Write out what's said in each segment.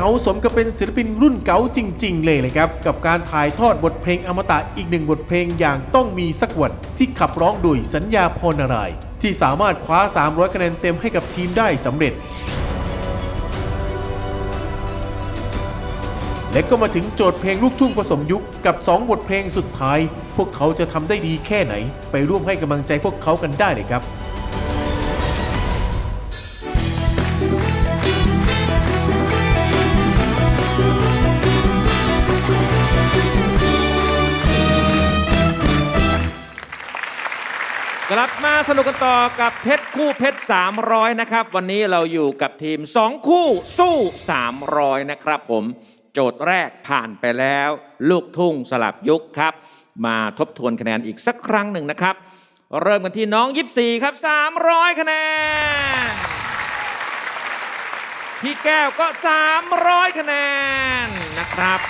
เก๋าสมกับเป็นศิลปินรุ่นเก๋าจริง ๆ เลยเลยครับ กับการถ่ายทอดบทเพลงอมตะอีกหนึ่งบทเพลงอย่างต้องมีสักวันที่ขับร้องโดยสัญญาพรนารายที่สามารถคว้า 300 คะแนนเต็มให้กับทีมได้สำเร็จ และก็มาถึงโจทย์เพลงลูกทุ่งผสมยุคกับ 2 บทเพลงสุดท้าย พวกเขาจะทำได้ดีแค่ไหน ไปร่วมให้กำลังใจพวกเขากันได้เลยครับ กลับมาสนุกกันต่อกับเพชรคู่เพชร 300 นะครับ วันนี้เราอยู่กับทีม 2 คู่สู้ 300 นะครับผม โจทย์แรกผ่านไปแล้ว ลูกทุ่งสลับยุคครับ มาทบทวนคะแนนอีกสักครั้งหนึ่งนะครับ เริ่มกันที่น้องยิปซีครับ 300 คะแนน พี่แก้วก็ 300 คะแนนนะครับ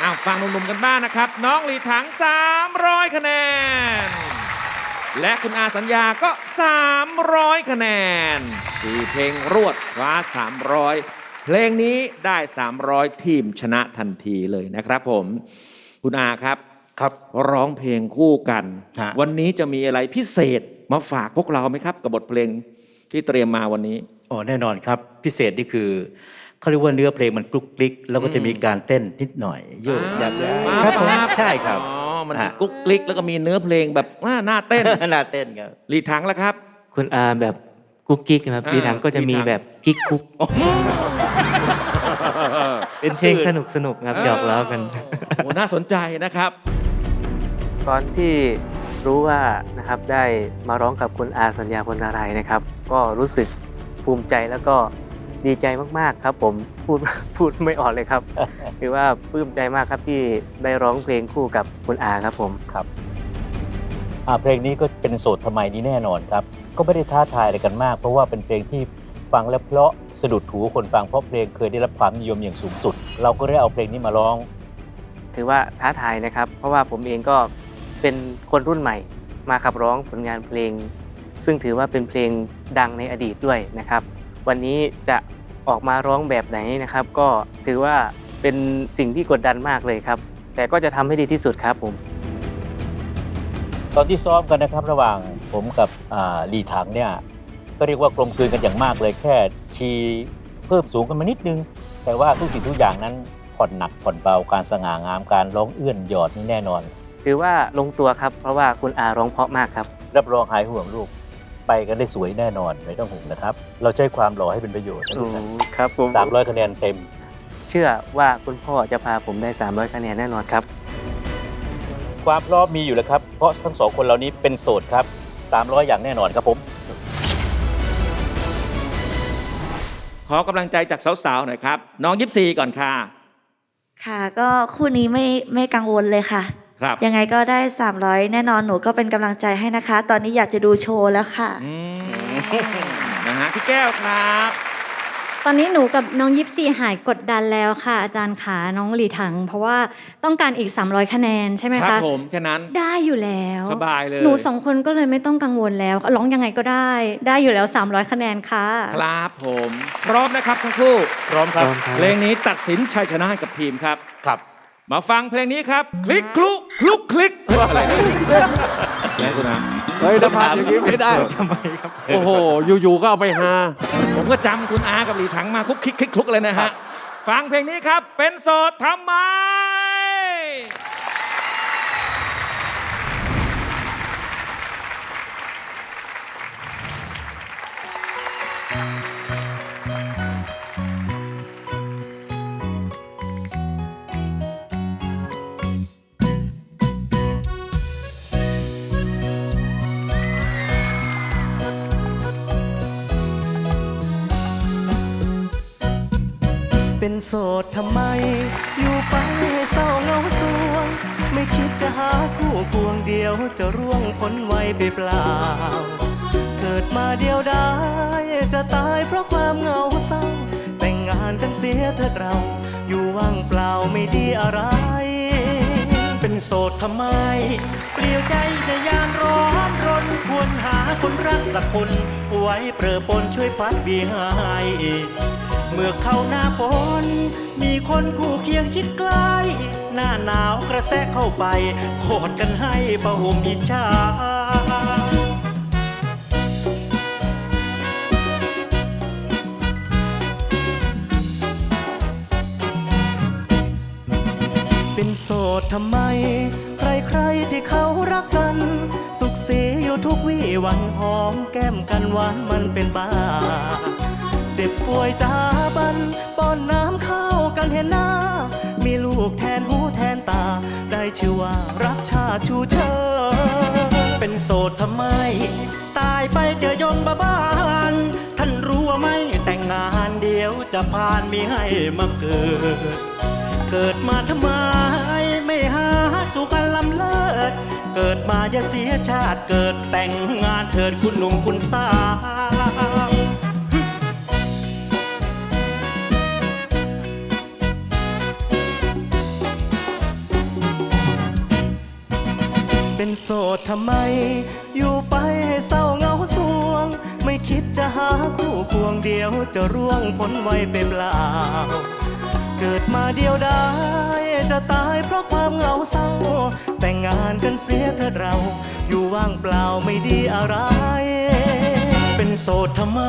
อ้าวฟังหนุ่มๆกันบ้างนะครับ น้องหลีถัง 300 คะแนน และคุณอาสัญญาก็ 300 คะแนนสี่เพลงรวดคว้า 300 เพลงนี้ได้ 300 ทีมชนะทันทีเลยนะครับผม คุณอาครับ ครับ ร้องเพลงคู่กัน ฮะ วันนี้จะมีอะไรพิเศษมาฝากพวกเราไหมครับ กับบทเพลงที่เตรียมมาวันนี้ อ๋อแน่นอนครับ พิเศษนี่คือเขาเรียกว่าเนื้อเพลงมันกลุกกลิก แล้วก็จะมีการเต้นนิดหน่อยโยกยับยั้งครับผมใช่ครับ อ๋อ มันฮะ กุ๊กกลิกแล้วก็มีเนื้อเพลงแบบอ่าน่าเต้น น่าเต้นครับ หลีถังแล้วครับ คุณอาแบบกุ๊กกิ๊กนะครับอ่าปีถังก็จะมีปีถังแบบกิ๊กกุ๊กเป็นเพลงสนุกสนุกๆครับหยอกล้อกัน โอ้น่าสนใจนะครับ ตอนที่รู้ว่านะครับได้มาร้องกับคุณอาสัญญาพลนารายณ์นะครับ ก็รู้สึกภูมิใจแล้วก็ ดีใจมากๆครับผมพูดพูดไม่ออกเลยครับ คือว่าปลื้มใจมากครับที่ได้ร้องเพลงคู่กับคุณอาครับผมอ่าเพลงนี้ก็เป็นโสดทำไมนี้แน่นอนครับ ก็ไม่ได้ท้าทายอะไรกันมาก เพราะว่าเป็นเพลงที่ฟังแล้วเพราะสะดุดหูคนฟังเพราะเพลงเคยได้รับความนิยมอย่างสูงสุด เราก็ได้เอาเพลงนี้มาร้อง ถือว่าท้าทายนะครับ เพราะว่าผมเองก็เป็นคนรุ่นใหม่มาขับร้องผลงานเพลง ซึ่งถือว่าเป็นเพลงดังในอดีตด้วยนะครับ วันนี้จะ ออกมาร้องแบบไหนนะครับ ก็ถือว่าเป็นสิ่งที่กดดันมากเลยครับ แต่ก็จะทำให้ดีที่สุดครับผม ตอนที่ซ้อมกันนะครับระหว่างผมกับอ่าลีถังเนี่ยก็เรียกว่ากลมกลืนกันอย่างมากเลยแค่คีย์เพิ่มสูงกันมานิดนึง แต่ว่าทุกสิ่งทุกอย่างนั้นผ่อนหนักผ่อนเบาการสง่างามการร้องเอื้อนหยอดนี่แน่นอน ถือว่าลงตัวครับ เพราะว่าคุณอาร้องเพราะมากครับ รับรองหายห่วงลูก ไปกันได้สวยแน่นอนไม่ต้องห่วงนะครับ เราใช้ความหล่อให้เป็นประโยชน์นะลูกนะครับผมสามร้อยคะแนนเต็ม เชื่อว่าคุณพ่อจะพาผมได้ 300คะแนนแน่นอนครับ ความพร้อมมีอยู่แล้วครับ เพราะทั้งสองคนเหล่านี้เป็นโสดครับ 300 อย่างแน่นอนครับผม ขอกำลังใจจากสาวๆหน่อยครับ น้องยิปซีก่อนค่ะ ค่ะ ก็คู่นี้ไม่ไม่กังวลเลยค่ะ ครับยังไงก็ได้ 300 แน่นอนหนูก็เป็นกำลังใจให้นะคะ ตอนนี้อยากจะดูโชว์แล้วค่ะ อืมนะฮะพี่แก้วครับ ตอนนี้หนูกับน้องยิปซีหายกดดันแล้วค่ะ อาจารย์ขาน้องหลีถัง เพราะว่าต้องการอีก 300 คะแนนใช่ไหมครัคะบผมแค่นั้น ได้อยู่แล้วสบายเลย หนูสองคนก็เลยไม่ต้องกังวลแล้วร้องยังไงก็ได้ ได้อยู่แล้ว 300 คะแนนค่ะ ครับผม พร้อมนะครับทั้งคู่พร้อมครับ เพลงนี้ตัดสินชัยชนะให้กับทีมครับ ครับ มาฟังเพลงนี้ครับ คลิกคลุกคลุกคลิกว่าอะไรนะแม่คุณนะเฮ้ยถ้าผ่านอย่างนี้ไม่ได้ทำไมครับ โอ้โห อยู่ๆก็เอาไปหาผมก็จำคุณอากับหลีถังมาคุกคลิกคลิกคลุกเลยนะฮะ ฟังเพลงนี้ครับ เป็นโสดทำไม เป็นโสดทำไม อยู่ไปให้เศร้าเงาสวง ไม่คิดจะหาคู่ควงเดียวจะร่วงพ้นไวไปเปล่า เกิดมาเดียวดายจะตายเพราะความเหงาเศร้า แต่งงานกันเสียเถิดเรา อยู่ว่างเปล่าไม่ดีอะไร เป็นโสดทำไม เปลี่ยวใจในยามร้อนรนควรหาคนรักสักคน ไว้เปรอปนช่วยพัดเบียให้ เมื่อเข้าหน้าฝน มีคนคู่เคียงชิดใกล้หน้าหนาวกระแทกเข้าไปกอดกันให้ประห่มอิจฉาเป็นโสดทำไม ใครๆที่เขารักกัน สุขสีอยู่ทุกวี่วันหอมแก้มกันหวานมันเป็นบ้า เจ็บป่วยจ้าบันป้อนน้ำเข้ากันเห็นหน้า มีลูกแทนหูแทนตา ได้ชื่อว่ารักชาติชูเชอเป็นโสดทำไม ตายไปเจอยมบ้าบาน ท่านรู้ว่าไม่แต่งงานเดียวจะพานมีให้มาเกิด เกิดมาทำไม ไม่หาสู่กันลำเลิศ เกิดมาอย่าเสียชาติเกิดแต่งงานเถิดคุณหนุ่มคุณสาว เป็นโสดทำไม อยู่ไปให้เศร้าเงาสวง ไม่คิดจะหาคู่ควงเดียวจะร่วงพ้นไว้ไปเปล่า เกิดมาเดียวได้จะตายเพราะความเหงาเศร้า แต่งงานกันเสียเถิดเรา อยู่ว่างเปล่าไม่ดีอะไร เป็นโสดทำไม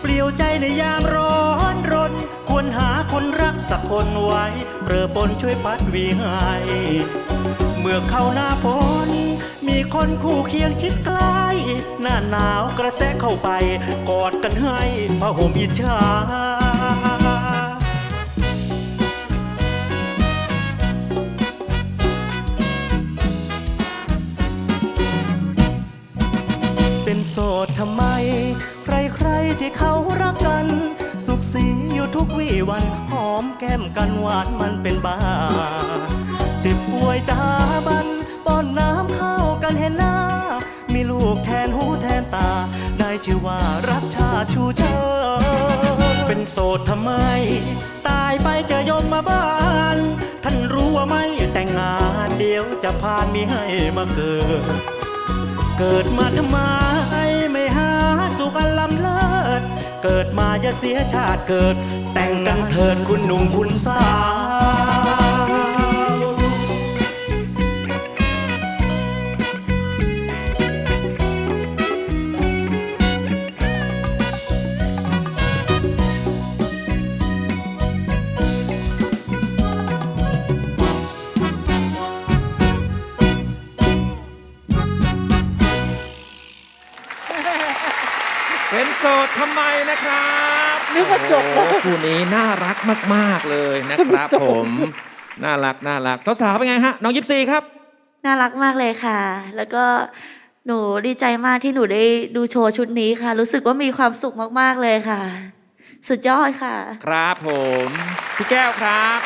เปลี่ยวใจในยามร้อนรน ควรหาคนรักสักคนไว้เปรอปนช่วยพัดวีให้ เมื่อเข้าหน้าฝนมีคนคู่เคียงชิดใกล้หน้าหนาวกระแสเข้าไป กอดกันให้ผ้าห่มอิจฉาเป็นโสดทำไม ใครๆที่เขารักกัน สุขสีอยู่ทุกวี่วัน หอมแก้มกันหวานมันเป็นบ้า เจ็บป่วยจ้าบันป้อนน้ำเข้ากันเห็นหน้า มีลูกแทนหูแทนตา ได้ชื่อว่ารักชาชูเชอเป็นโสดทำไม ตายไปจะยมมาบ้าน ท่านรู้ว่าไม่แต่งงานเดียวจะพานมีให้มาเกิด เกิดมาทำไมไม่หาสุขอันลำเลิศเกิดมาอย่าเสียชาติเกิด แต่งกันเถิดคุณหนุ่มคุณสาว เป็นโสดทำไมนะครับนึกว่าจบแล้วคู่นี้น่ารักมาก ๆ เลยนะครับผม น่ารักน่ารักสาวๆเป็นไงฮะ น้องยิปซีครับ น่ารักมากเลยค่ะ แล้วก็หนูดีใจมากที่หนูได้ดูโชว์ชุดนี้ค่ะ รู้สึกว่ามีความสุขมากๆเลยค่ะ สุดยอดค่ะ ครับผม พี่แก้วครับ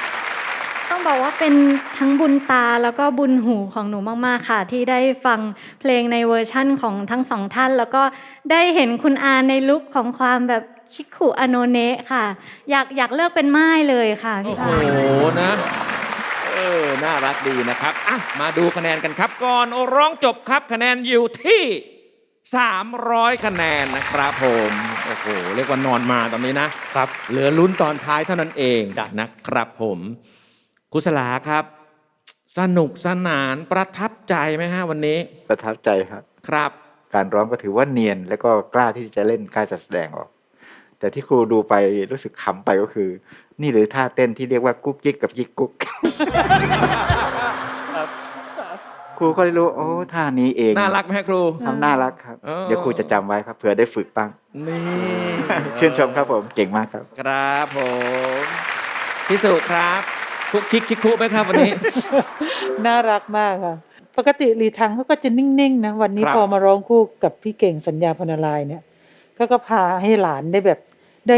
ต้องบอกว่าเป็นทั้งบุญตาแล้วก็บุญหูของหนูมากๆค่ะ ที่ได้ฟังเพลงในเวอร์ชั่นของทั้งสองท่าน แล้วก็ได้เห็นคุณอาในลุคของความแบบคิกขุอโนเนะค่ะ อยากอยากเลิกเป็นไม้เลยค่ะโอ้พี่โหชายนะเออน่ารักดีนะครับอะมาดูคะแนนกันครับ ก่อนร้องจบครับคะแนนอยู่ที่ 300 คะแนนนะครับผมโอ้โหเรียกว่านอนมาตอนนี้นะครับ เหลือลุ้นตอนท้ายเท่านั้นเองนะครับผม คุสลาครับ สนุกสนานประทับใจไหมฮะวันนี้ ประทับใจครับ ครับ การร้องก็ถือว่าเนียน แล้วก็กล้าที่จะเล่นกล้าจะแสดงออก แต่ที่ครูดูไปรู้สึกขำไปก็คือ นี่หรือท่าเต้นที่เรียกว่ากุ๊กกิ๊กกับยิกกุ๊กครูก็เลยรู้โอ้ท่านี้เองน่ารักไหมฮะครูทำน่ารักครับเออเดี๋ยวครูจะจำไว้ครับเผื่อได้ฝึกบ้างนี่ชื่นชมครับผมเก่งมากครับ ครับผมพิสุครับ คุกคิกคิกคุไหมครับวันนี้ น่ารักมากค่ะ ปกติลีทังเขาก็จะนิ่งๆนะวันนี้ครับ พอมาร้องคู่กับพี่เก่งสัญญาพนลายเนี่ยก็ก็พาให้หลานได้แบบได้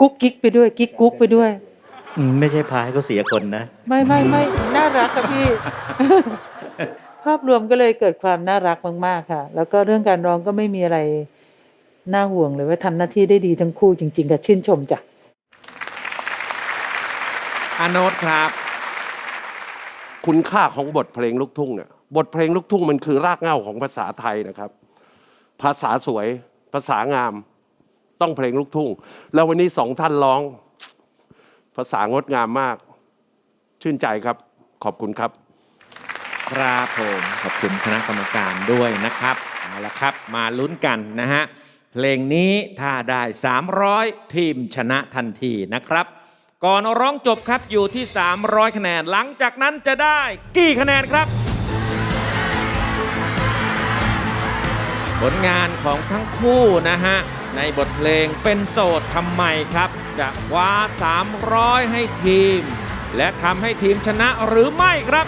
กุ๊กกิ๊กไปด้วยกิ๊กกุ๊กไปด้วย อืมไม่ใช่พาให้เขาเสียคนนะ ไม่ไม่ไม่น่ารักค่ะพี่ ภาพรวมก็เลยเกิดความน่ารักมาก ๆ ค่ะ แล้วก็เรื่องการร้องก็ไม่มีอะไรน่าห่วงเลยว่าทำหน้าที่ได้ดีทั้งคู่จริง ๆกับชื่นชมจ้ะ อาโนตครับ คุณค่าของบทเพลงลูกทุ่งเนี่ยบทเพลงลูกทุ่งมันคือรากเหง้าของภาษาไทยนะครับ ภาษาสวย ภาษางาม ต้องเพลงลูกทุ่ง แล้ววันนี้สองท่านร้อง ภาษางดงามมาก ชื่นใจครับ ขอบคุณครับ ครับผมขอบคุณคณะกรรมการด้วยนะครับเอาละครับ มาลุ้นกันนะฮะ เพลงนี้ถ้าได้ 300 ทีมชนะทันทีนะครับ ก่อนร้องจบครับอยู่ที่ 300 คะแนน หลังจากนั้นจะได้กี่คะแนนครับ ผลงานของทั้งคู่นะฮะ ในบทเพลงเป็นโสดทำไมครับ จะคว้า 300 ให้ทีม และทำให้ทีมชนะหรือไม่ครับ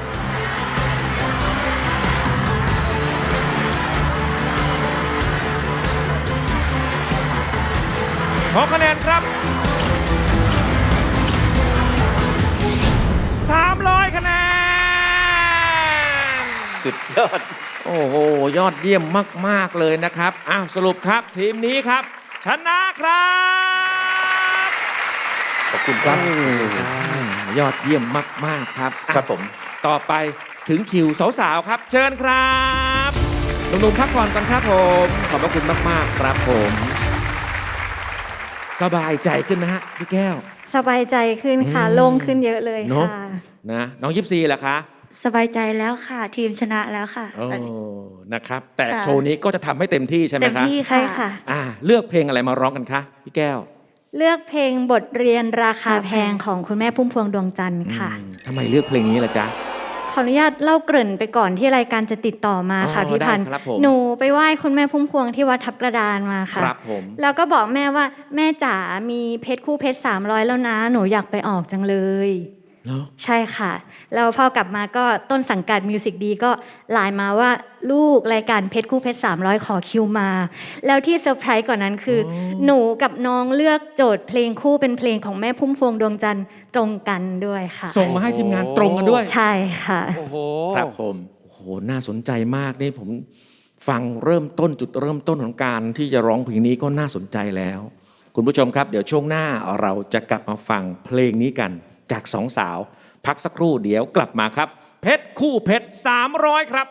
ขอคะแนนครับ สุดยอด โอ้โห ยอดเยี่ยมมาก ๆ เลยนะครับ อ้าว สรุปครับทีมนี้ครับ ชนะครับ ขอบคุณครับอืมยอดเยี่ยมมาก ๆ ครับอะครับผม ต่อไปถึงคิวสาว ๆ ครับ เชิญครับหนุ่มๆพักผ่อนกันครับผม ขอบพระคุณมาก ๆ ครับผม สบายใจขึ้นนะฮะพี่แก้ว สบายใจขึ้นค่ะ อืม โล่งขึ้นเยอะเลยเนอะค่ะ นะน้องยิปซีล่ะคะ สบายใจแล้วค่ะ ทีมชนะแล้วค่ะโอ้นะครับ แต่ค่ะ โชว์นี้ก็จะทำให้เต็มที่ใช่ไหมเต็มคะที่ใช่ค่ะ ค่ะ อ่า เลือกเพลงอะไรมาร้องกันคะพี่แก้วเลือกเพลงบทเรียนราคาแพงของคุณแม่พุ่มพวงดวงจันทร์ค่ะ อืมทำไมเลือกเพลงนี้ล่ะจ๊ะ ขออนุญาตเล่าเกริ่นไปก่อนที่รายการจะติดต่อมาค่ะอ๋อพี่พันธ์ได้ครับผม หนูไปไหว้คุณแม่พุ่มพวงที่วัดทับกระดานมาคค่ะรับผม แล้วก็บอกแม่ว่าแม่จ๋ามีเพชรคู่เพชร300 แล้วนะ หนูอยากไปออกจังเลยเนาะ ใช่ค่ะ แล้วพอกลับมาก็ต้นสังกัดมิวสิกดีก็ไลน์มาว่าลูกรายการเพชรคู่เพชร300 ขอคิวมา แล้วที่เซอร์ไพรส์กว่านั้นคืออหนูกับน้องเลือกโจทย์เพลงคู่เป็นเพลงของแม่พุ่มพวงดวงจันทร์ตรงกันด้วยค่ะ ส่งมาให้ทีมงานตรงกันด้วย ใช่ค่ะ โอ้โหครับผมโอ้โหน่าสนใจมากนี่ผมฟังเริ่มต้นจุดเริ่มต้นของการที่จะร้องเพลงนี้ก็น่าสนใจแล้ว คุณผู้ชมครับ เดี๋ยวช่วงหน้าเราจะกลับมาฟังเพลงนี้กัน จากสองสาว พักสักครู่เดี๋ยวกลับมาครับ เพชรคู่เพชร300 ครับ